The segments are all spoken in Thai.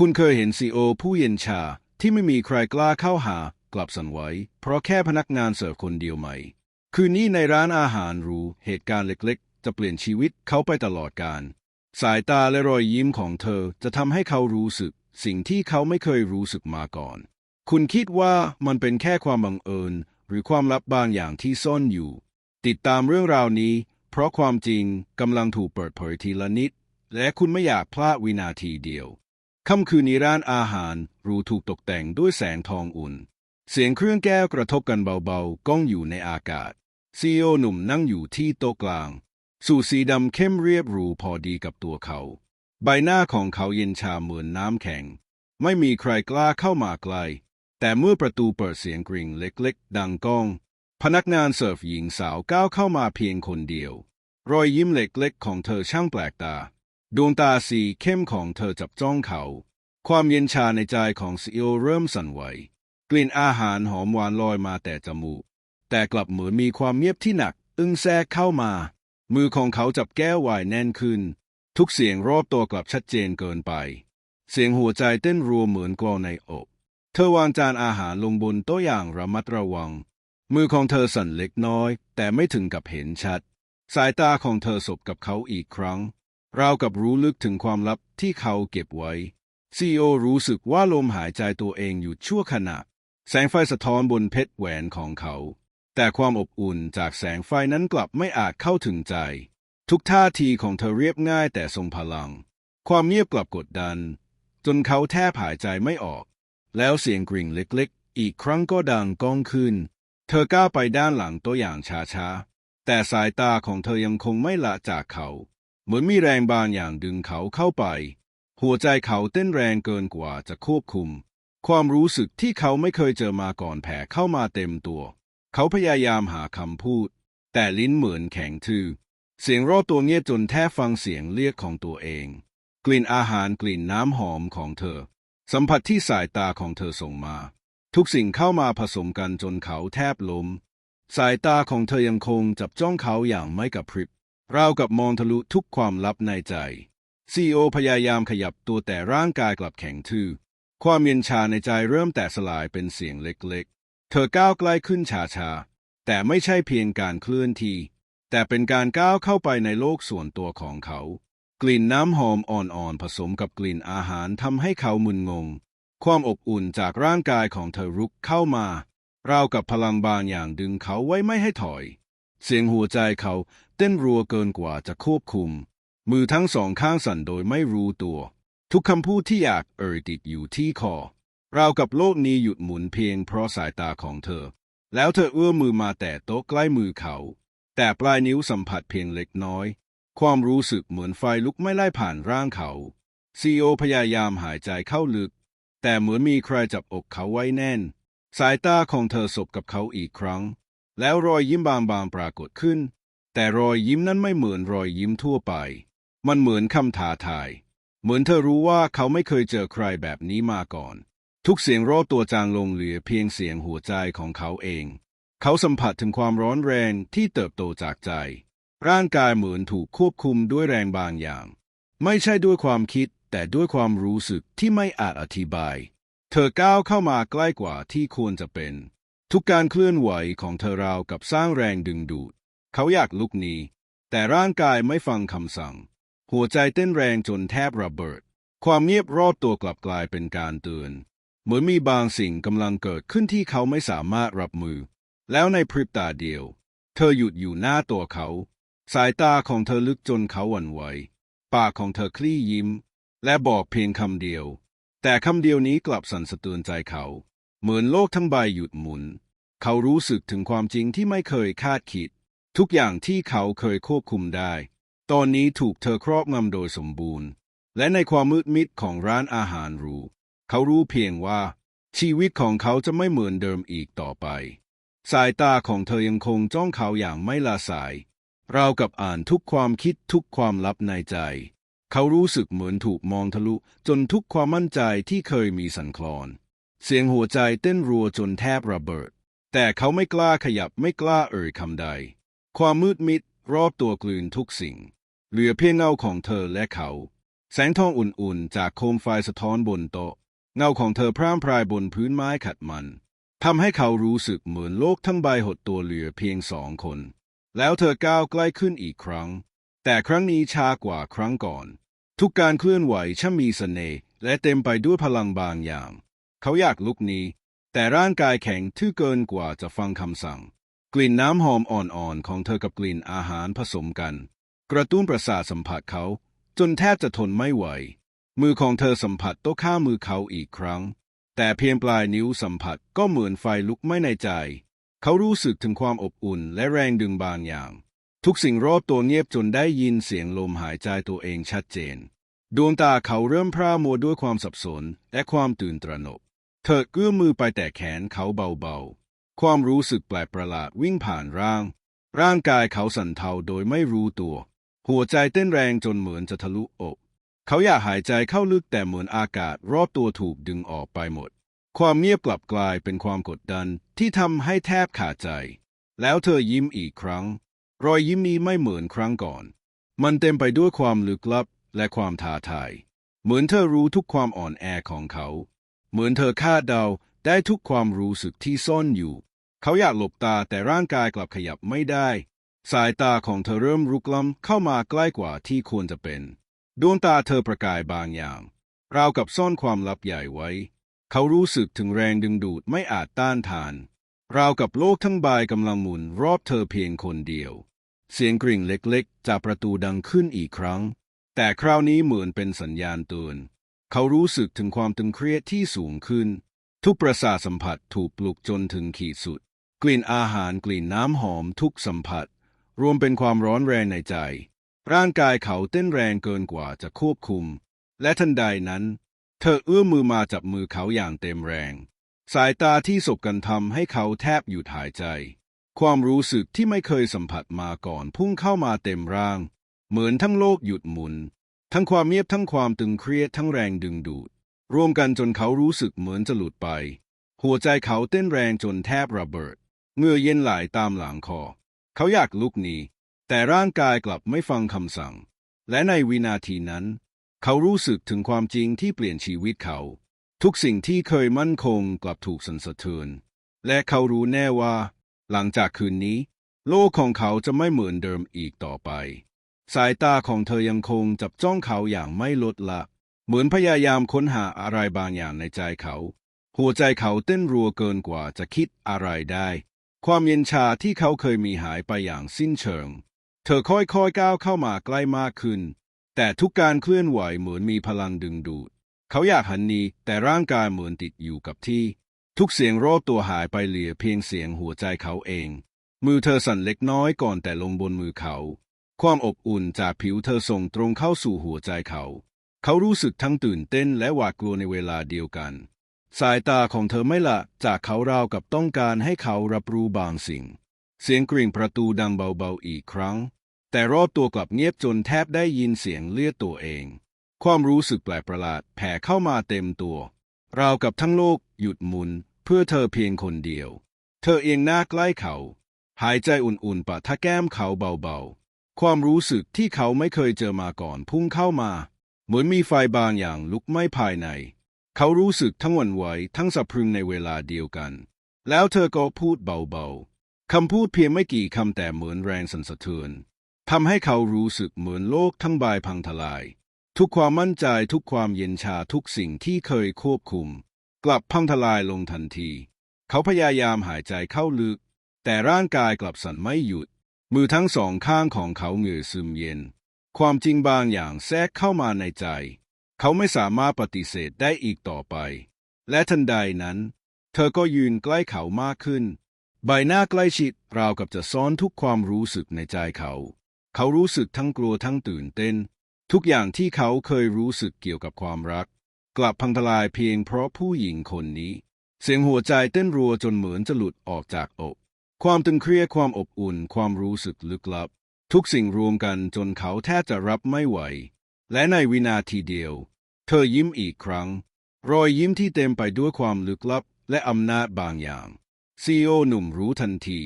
คุณเคยเห็นซีโอผู้เย็นชาที่ไม่มีใครกล้าเข้าหากลับสั่นไหวเพราะแค่พนักงานเสิร์ฟคนเดียวไหม คืนนี้ในร้านอาหารรูเหตุการณ์เล็กๆ จะเปลี่ยนชีวิตเขาไปตลอดกาลสายตาและรอยยิ้มของเธอจะทำให้เขารู้สึก สิ่งที่เขาไม่เคยรู้สึกมาก่อน คุณคิดว่ามันเป็นแค่ความบังเอิญ หรือความลับบางอย่างที่ซ่อนอยู่ ติดตามเรื่องราวนี้ เพราะความจริงกำลังถูกเปิดเผยทีละนิด และคุณไม่อยากพลาดวินาทีเดียว ค่ำคืนนี้ร้านอาหารรูถูกตกแต่งด้วยแสงทองอุ่น เสียงเครื่องแก้วกระทบกันเบาๆ ก้องอยู่ในอากาศซีโอหนุ่มนั่งอยู่ที่โต๊ะกลาง สูทสีดำเข้มเรียบหรูพอดีกับตัวเขา ใบหน้าของเขาเย็นชาเหมือนน้ำแข็ง ไม่มีใครกล้าเข้ามาใกล้ แต่เมื่อประตูเปิดเสียงกริ่งเล็กๆ ดังก้อง พนักงานเสิร์ฟหญิงสาวก้าวเข้ามาเพียงคนเดียว รอยยิ้มเล็กๆของเธอช่างแปลกตา ดวงตาสีเข้มของเธอจับจ้องเขา ความเย็นชาในใจของซีโอเริ่มสั่นไหว กลิ่นอาหารหอมหวานลอยมาแต่จมูก แต่กลับเหมือนมีความเงียบที่หนัก อึ้งแทรกเข้ามา มือของเขาจับแก้วไวน์แน่นขึ้น ทุกเสียงรอบตัวกลับชัดเจนเกินไป เสียงหัวใจเต้นรัวเหมือนกลองในอก เธอวางจานอาหารลงบนโต๊ะอย่างระมัดระวัง มือของเธอสั่นเล็กน้อย แต่ไม่ถึงกับเห็นชัด สายตาของเธอสบกับเขาอีกครั้ง ราวกับรู้ลึกถึงความลับที่เขาเก็บไว้ซีโอรู้สึกว่าลมหายใจตัวเองอยู่ชั่วขณะ แสงไฟสะท้อนบนเพชรแหวนของเขา แต่ความอบอุ่นจากแสงไฟนั้นกลับไม่อาจเข้าถึงใจ ทุกท่าทีของเธอเรียบง่ายแต่ทรงพลัง ความเงียบกลับกดดัน จนเขาแทบหายใจไม่ออก แล้วเสียงกริ่งเล็กๆ อีกครั้งก็ดังก้องขึ้น เธอก้าวไปด้านหลังตัวอย่างช้าๆแต่สายตาของเธอยังคงไม่ละจากเขา เหมือนมีแรงบางอย่างดึงเขาเข้าไป หัวใจเขาเต้นแรงเกินกว่าจะควบคุม ความรู้สึกที่เขาไม่เคยเจอมาก่อนแผ่เข้ามาเต็มตัว เขาพยายามหาคำพูด แต่ลิ้นเหมือนแข็งทื่อเสียงรอบตัวเงียบจนแทบฟังเสียงเรียกของตัวเอง กลิ่นอาหารกลิ่นน้ำหอมของเธอ สัมผัสที่สายตาของเธอส่งมา ทุกสิ่งเข้ามาผสมกันจนเขาแทบล้ม สายตาของเธอยังคงจับจ้องเขาอย่างไม่กระพริบ ราวกับมองทะลุทุกความลับในใจซีโอพยายามขยับตัวแต่ร่างกายกลับแข็งทื่อ ความเย็นชาในใจเริ่มแตกสลายเป็นเสียงเล็กๆ เธอก้าวใกล้ขึ้นช้าๆ แต่ไม่ใช่เพียงการเคลื่อนที่ แต่เป็นการก้าวเข้าไปในโลกส่วนตัวของเขา กลิ่นน้ำหอมอ่อนๆ ผสมกับกลิ่นอาหารทำให้เขามึนงง ความอบอุ่นจากร่างกายของเธอรุกเข้ามา ราวกับพลังบางอย่างดึงเขาไว้ไม่ให้ถอย เสียงหัวใจเขาเต้นรัวเกินกว่าจะควบคุม มือทั้งสองข้างสั่นโดยไม่รู้ตัว ทุกคำพูดที่อยากเอ่ยติดอยู่ที่คอราวกับโลกนี้หยุดหมุนเพียงเพราะสายตาของเธอ แล้วเธอเอื้อมมือมาแตะโต๊ะใกล้มือเขา แต่ปลายนิ้วสัมผัสเพียงเล็กน้อย ความรู้สึกเหมือนไฟลุกไม่ไล่ผ่านร่างเขาซีโอพยายามหายใจเข้าลึก แต่เหมือนมีใครจับอกเขาไว้แน่น สายตาของเธอสบกับเขาอีกครั้ง แล้วรอยยิ้มบางๆปรากฏขึ้น แต่รอยยิ้มนั้นไม่เหมือนรอยยิ้มทั่วไป มันเหมือนคำท้าทาย เหมือนเธอรู้ว่าเขาไม่เคยเจอใครแบบนี้มาก่อน ทุกเสียงรอบตัวจางลงเหลือเพียงเสียงหัวใจของเขาเอง เขาสัมผัสถึงความร้อนแรงที่เติบโตจากใจ ร่างกายเหมือนถูกควบคุมด้วยแรงบางอย่าง ไม่ใช่ด้วยความคิดแต่ด้วยความรู้สึกที่ไม่อาจอธิบาย เธอก้าวเข้ามาใกล้กว่าที่ควรจะเป็น ทุกการเคลื่อนไหวของเธอราวกับสร้างแรงดึงดูด เขาอยากลุกหนีแต่ร่างกายไม่ฟังคำสั่ง หัวใจเต้นแรงจนแทบระเบิด ความเงียบรอบตัวกลับกลายเป็นการเตือน เหมือนมีบางสิ่งกำลังเกิดขึ้นที่เขาไม่สามารถรับมือ แล้วในพริบตาเดียว เธอหยุดอยู่หน้าตัวเขา สายตาของเธอลึกจนเขาหวั่นไหว ปากของเธอคลี่ยิ้ม และบอกเพียงคำเดียว แต่คำเดียวนี้กลับสั่นสะเทือนใจเขา เหมือนโลกทั้งใบหยุดหมุน เขารู้สึกถึงความจริงที่ไม่เคยคาดคิด ทุกอย่างที่เขาเคยควบคุมได้ ตอนนี้ถูกเธอครอบงำโดยสมบูรณ์ และในความมืดมิดของร้านอาหารรูเขารู้เพียงว่า ชีวิตของเขาจะไม่เหมือนเดิมอีกต่อไป สายตาของเธอยังคงจ้องเขาอย่างไม่ละสายราวกับอ่านทุกความคิดทุกความลับในใจ เขารู้สึกเหมือนถูกมองทะลุจนทุกความมั่นใจที่เคยมีสั่นคลอน เสียงหัวใจเต้นรัวจนแทบระเบิด แต่เขาไม่กล้าขยับไม่กล้าเอ่ยคำใด ความมืดมิดรอบตัวกลืนทุกสิ่ง เหลือเพียงเงาของเธอและเขา แสงทองอุ่นๆ จากโคมไฟสะท้อนบนโต๊ะ เงาของเธอพร่างพรายบนพื้นไม้ขัดมันทำให้เขารู้สึกเหมือนโลกทั้งใบหดตัวเหลือเพียงสองคน แล้วเธอก้าวใกล้ขึ้นอีกครั้ง แต่ครั้งนี้ช้ากว่าครั้งก่อน ทุกการเคลื่อนไหวช่างมีเสน่ห์และเต็มไปด้วยพลังบางอย่าง เขาอยากลุกนี้ แต่ร่างกายแข็งทื่อเกินกว่าจะฟังคำสั่ง กลิ่นน้ำหอมอ่อนๆ ของเธอกับกลิ่นอาหารผสมกัน กระตุ้นประสาทสัมผัสเขา จนแทบจะทนไม่ไหว มือของเธอสัมผัสโต๊ะข้ามือเขาอีกครั้ง แต่เพียงปลายนิ้วสัมผัสก็เหมือนไฟลุกไม้ในใจ เขารู้สึกถึงความอบอุ่นและแรงดึงบางอย่าง ทุกสิ่งรอบตัวเงียบจนได้ยินเสียงลมหายใจตัวเองชัดเจน ดวงตาเขาเริ่มพร่ามัวด้วยความสับสนและความตื่นตระหนก เธอเอื้อมมือไปแตะแขนเขาเบาๆ ความรู้สึกแปลกประหลาดวิ่งผ่านร่าง ร่างกายเขาสั่นเทาโดยไม่รู้ตัว หัวใจเต้นแรงจนเหมือนจะทะลุอก เขาอยากหายใจเข้าลึกแต่เหมือนอากาศรอบตัวถูกดึงออกไปหมด ความเงียบกลับกลายเป็นความกดดันที่ทำให้แทบขาดใจ แล้วเธอยิ้มอีกครั้ง รอยยิ้มนี้ไม่เหมือนครั้งก่อน มันเต็มไปด้วยความลึกลับและความท้าทาย เหมือนเธอรู้ทุกความอ่อนแอของเขา เหมือนเธอคาดเดาได้ทุกความรู้สึกที่ซ่อนอยู่ เขาอยากหลบตาแต่ร่างกายกลับขยับไม่ได้ สายตาของเธอเริ่มรุกล้ำเข้ามาใกล้กว่าที่ควรจะเป็น ดวงตาเธอประกายบางอย่าง ราวกับซ่อนความลับใหญ่ไว้ เขารู้สึกถึงแรงดึงดูดไม่อาจต้านทาน ราวกับโลกทั้งใบกำลังหมุนรอบเธอเพียงคนเดียว เสียงกริ่งเล็กๆ จากประตูดังขึ้นอีกครั้ง แต่คราวนี้เหมือนเป็นสัญญาณเตือน เขารู้สึกถึงความตึงเครียดที่สูงขึ้น ทุกประสาทสัมผัสถูกปลุกจนถึงขีดสุด กลิ่นอาหารกลิ่นน้ำหอมทุกสัมผัส รวมเป็นความร้อนแรงในใจ ร่างกายเขาเต้นแรงเกินกว่าจะควบคุม และทันใดนั้น เธอเอื้อมมือมาจับมือเขาอย่างเต็มแรง สายตาที่สบกันทำให้เขาแทบหยุดหายใจ ความรู้สึกที่ไม่เคยสัมผัสมาก่อนพุ่งเข้ามาเต็มร่าง เหมือนทั้งโลกหยุดหมุน ทั้งความเงียบทั้งความตึงเครียดทั้งแรงดึงดูด รวมกันจนเขารู้สึกเหมือนจะหลุดไป หัวใจเขาเต้นแรงจนแทบระเบิดเหงื่อเย็นไหลตามหลังคอ เขาอยากลุกหนีแต่ร่างกายกลับไม่ฟังคำสั่ง และในวินาทีนั้น เขารู้สึกถึงความจริงที่เปลี่ยนชีวิตเขา ทุกสิ่งที่เคยมั่นคงกลับถูกสั่นสะเทือน และเขารู้แน่ว่า หลังจากคืนนี้ โลกของเขาจะไม่เหมือนเดิมอีกต่อไป สายตาของเธอยังคงจับจ้องเขาอย่างไม่ลดละ เหมือนพยายามค้นหาอะไรบางอย่างในใจเขา หัวใจเขาเต้นรัวเกินกว่าจะคิดอะไรได้ ความเย็นชาที่เขาเคยมีหายไปอย่างสิ้นเชิง เธอค่อยๆก้าวเข้ามาใกล้มากขึ้น แต่ทุกการเคลื่อนไหวเหมือนมีพลังดึงดูด เขาอยากหันหนีแต่ร่างกายเหมือนติดอยู่กับที่ ทุกเสียงรอบตัวหายไปเหลือเพียงเสียงหัวใจเขาเอง มือเธอสั่นเล็กน้อยก่อนแต่ลงบนมือเขา ความอบอุ่นจากผิวเธอส่งตรงเข้าสู่หัวใจเขา เขารู้สึกทั้งตื่นเต้นและหวาดกลัวในเวลาเดียวกัน สายตาของเธอไม่ละจากเขาราวกับต้องการให้เขารับรู้บางสิ่ง เสียงกริ่งประตูดังเบาๆอีกครั้ง แต่รอบตัวกลับเงียบจนแทบได้ยินเสียงเลือดตัวเอง ความรู้สึกแปลกประหลาดแผ่เข้ามาเต็มตัว ราวกับทั้งโลกหยุดหมุน เพื่อเธอเพียงคนเดียว เธอเอียงหน้าใกล้เขา หายใจอุ่นๆปะทะแก้มเขาเบาๆ ความรู้สึกที่เขาไม่เคยเจอมาก่อนพุ่งเข้ามา เหมือนมีไฟบางอย่างลุกไหม้ภายใน เขารู้สึกทั้งวั่นไหวทั้งสะพรึงในเวลาเดียวกัน แล้วเธอก็พูดเบาๆคำพูดเพียงไม่กี่คำแต่เหมือนแรงสั่นสะเทือนทำให้เขารู้สึกเหมือนโลกทั้งใบพังทลาย ทุกความมั่นใจทุกความเย็นชาทุกสิ่งที่เคยควบคุม กลับพังทลายลงทันที เขาพยายามหายใจเข้าลึก แต่ร่างกายกลับสั่นไม่หยุด มือทั้งสองข้างของเขาเหงื่อซึมเย็น ความจริงบางอย่างแทรกเข้ามาในใจ เขาไม่สามารถปฏิเสธได้อีกต่อไป และทันใดนั้น เธอก็ยืนใกล้เขามากขึ้น ใบหน้าใกล้ชิดราวกับจะซ้อนทุกความรู้สึกในใจเขา เขารู้สึกทั้งกลัวทั้งตื่นเต้น ทุกอย่างที่เขาเคยรู้สึกเกี่ยวกับความรัก กลับพังทลายเพียงเพราะผู้หญิงคนนี้ เสียงหัวใจเต้นรัวจนเหมือนจะหลุดออกจากอก ความตึงเครียดความอบอุ่น ความรู้สึกลึกลับ ทุกสิ่งรวมกันจนเขาแทบจะรับไม่ไหว และในวินาทีเดียว เธอยิ้มอีกครั้ง รอยยิ้มที่เต็มไปด้วยความลึกลับ และอำนาจบางอย่างซีโอหนุ่มรู้ทันที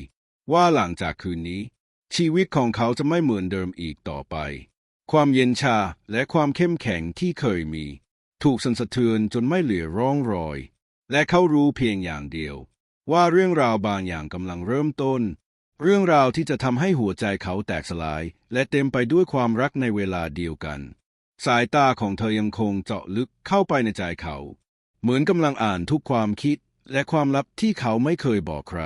ว่าหลังจากคืนนี้ ชีวิตของเขาจะไม่เหมือนเดิมอีกต่อไป ความเย็นชาและความเข้มแข็งที่เคยมี ถูกสันสะเทือนจนไม่เหลือร่องรอย และเขารู้เพียงอย่างเดียว ว่าเรื่องราวบางอย่างกำลังเริ่มต้น เรื่องราวที่จะทำให้หัวใจเขาแตกสลาย และเต็มไปด้วยความรักในเวลาเดียวกัน สายตาของเธอยังคงเจาะลึกเข้าไปในใจเขา เหมือนกำลังอ่านทุกความคิดและความลับที่เขาไม่เคยบอกใคร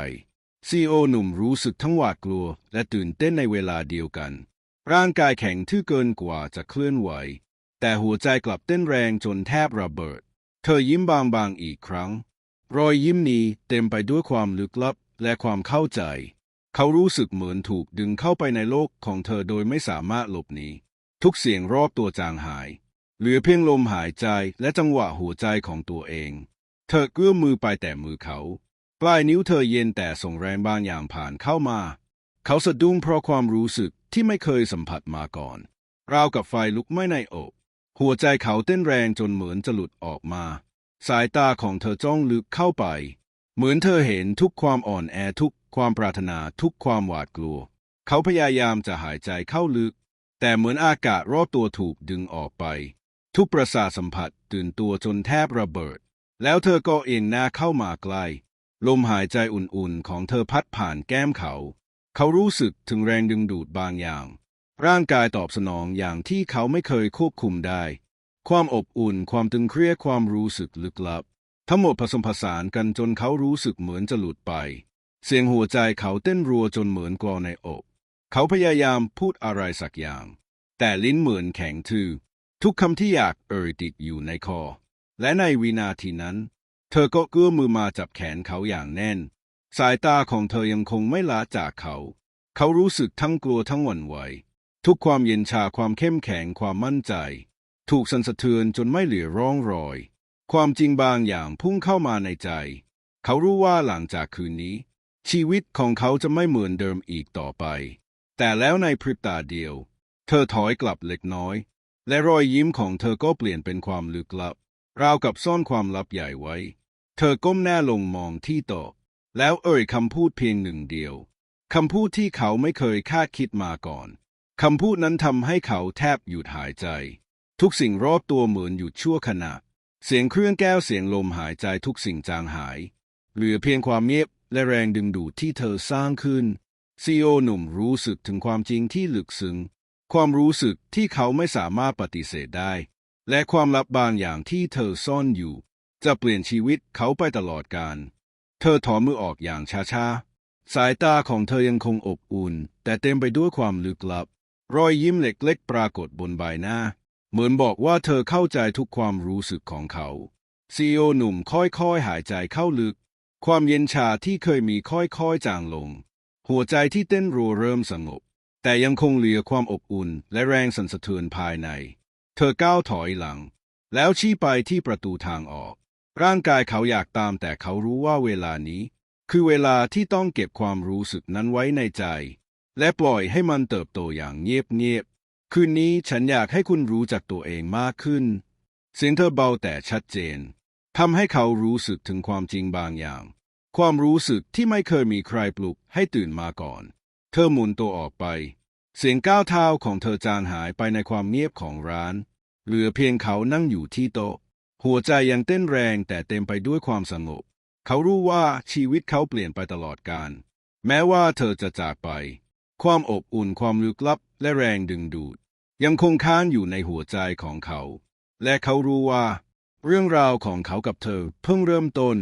ซีโอหนุ่มรู้สึกทั้งหวาดกลัว และตื่นเต้นในเวลาเดียวกัน ร่างกายแข็งทื่อเกินกว่าจะเคลื่อนไหว แต่หัวใจกลับเต้นแรงจนแทบระเบิด เธอยิ้มบางๆอีกครั้ง รอยยิ้มนี้เต็มไปด้วยความลึกลับและความเข้าใจ เขารู้สึกเหมือนถูกดึงเข้าไปในโลกของเธอโดยไม่สามารถหลบหนีทุกเสียงรอบตัวจางหาย เหลือเพียงลมหายใจและจังหวะหัวใจของตัวเอง เธอเกื้อมมือไปแต่มือเขา ปลายนิ้วเธอเย็นแต่ส่งแรงบางอย่างผ่านเข้ามา เขาสะดุ้งเพราะความรู้สึกที่ไม่เคยสัมผัสมาก่อน ราวกับไฟลุกไหม้ในอก หัวใจเขาเต้นแรงจนเหมือนจะหลุดออกมา สายตาของเธอจ้องลึกเข้าไป เหมือนเธอเห็นทุกความอ่อนแอทุกความปรารถนาทุกความหวาดกลัว เขาพยายามจะหายใจเข้าลึก แต่เหมือนอากาศรอบตัวถูกดึงออกไป ทุกประสาทสัมผัสตื่นตัวจนแทบระเบิด แล้วเธอก็เอียงหน้าเข้ามาใกล้ลมหายใจอุ่นๆของเธอพัดผ่านแก้มเขา เขารู้สึกถึงแรงดึงดูดบางอย่าง ร่างกายตอบสนองอย่างที่เขาไม่เคยควบคุมได้ ความอบอุ่น ความตึงเครียด ความรู้สึกลึกลับ ทั้งหมดผสมผสานกันจนเขารู้สึกเหมือนจะหลุดไป เสียงหัวใจเขาเต้นรัวจนเหมือนกรอในอก เขาพยายามพูดอะไรสักอย่าง แต่ลิ้นเหมือนแข็งทื่อ ทุกคำที่อยากเอ่ยติดอยู่ในคอ และในวินาทีนั้น เธอก็เกื้อมือมาจับแขนเขาอย่างแน่น สายตาของเธอยังคงไม่ละจากเขา เขารู้สึกทั้งกลัวทั้งหวั่นไหว ทุกความเย็นชาความเข้มแข็งความมั่นใจ ถูกสั่นสะเทือนจนไม่เหลือร่องรอย ความจริงบางอย่างพุ่งเข้ามาในใจ เขารู้ว่าหลังจากคืนนี้ ชีวิตของเขาจะไม่เหมือนเดิมอีกต่อไป แต่แล้วในพริบตาเดียว เธอถอยกลับเล็กน้อย และรอยยิ้มของเธอก็เปลี่ยนเป็นความลึกลับ ราวกับซ่อนความลับใหญ่ไว้ เธอก้มหน้าลงมองที่โต๊ะแล้วเอ่ยคำพูดเพียงหนึ่งเดียวคำพูดที่เขาไม่เคยคาดคิดมาก่อนคำพูดนั้นทำให้เขาแทบหยุดหายใจ ทุกสิ่งรอบตัวเหมือนหยุดชั่วขณะ เสียงเครื่องแก้วเสียงลมหายใจทุกสิ่งจางหาย เหลือเพียงความเงียบและแรงดึงดูดที่เธอสร้างขึ้นซีโอหนุ่มรู้สึกถึงความจริงที่ลึกซึ้งความรู้สึกที่เขาไม่สามารถปฏิเสธได้ และความลับบางอย่างที่เธอซ่อนอยู่ จะเปลี่ยนชีวิตเขาไปตลอดกาลเธอถอนมือออกอย่างช้าๆ สายตาของเธอยังคงอบอุ่น แต่เต็มไปด้วยความลึกลับ รอยยิ้มเล็กๆปรากฏบนใบหน้า เหมือนบอกว่าเธอเข้าใจทุกความรู้สึกของเขาซีโอหนุ่มค่อยๆ หายใจเข้าลึก ความเย็นชาที่เคยมีค่อยๆ จางลง หัวใจที่เต้นรัวเริ่มสงบ แต่ยังคงเหลือความอบอุ่นและแรงสั่นสะเทือนภายใน เธอก้าวถอยหลัง แล้วชี้ไปที่ประตูทางออก ร่างกายเขาอยากตามแต่เขารู้ว่าเวลานี้ คือเวลาที่ต้องเก็บความรู้สึกนั้นไว้ในใจ และปล่อยให้มันเติบโตอย่างเงียบๆ คืนนี้ฉันอยากให้คุณรู้จักตัวเองมากขึ้น เสียงเธอเบาแต่ชัดเจนทำให้เขารู้สึกถึงความจริงบางอย่าง ความรู้สึกที่ไม่เคยมีใครปลุกให้ตื่นมาก่อน เธอหมุนตัวออกไป เสียงก้าวเท้าของเธอจางหายไปในความเงียบของร้าน เหลือเพียงเขานั่งอยู่ที่โต๊ะ หัวใจยังเต้นแรงแต่เต็มไปด้วยความสงบ เขารู้ว่าชีวิตเขาเปลี่ยนไปตลอดกาลแม้ว่าเธอจะจากไป ความอบอุ่นความลึกลับและแรงดึงดูด ยังคงค้างอยู่ในหัวใจของเขา และเขารู้ว่า เรื่องราวของเขากับเธอเพิ่งเริ่มต้น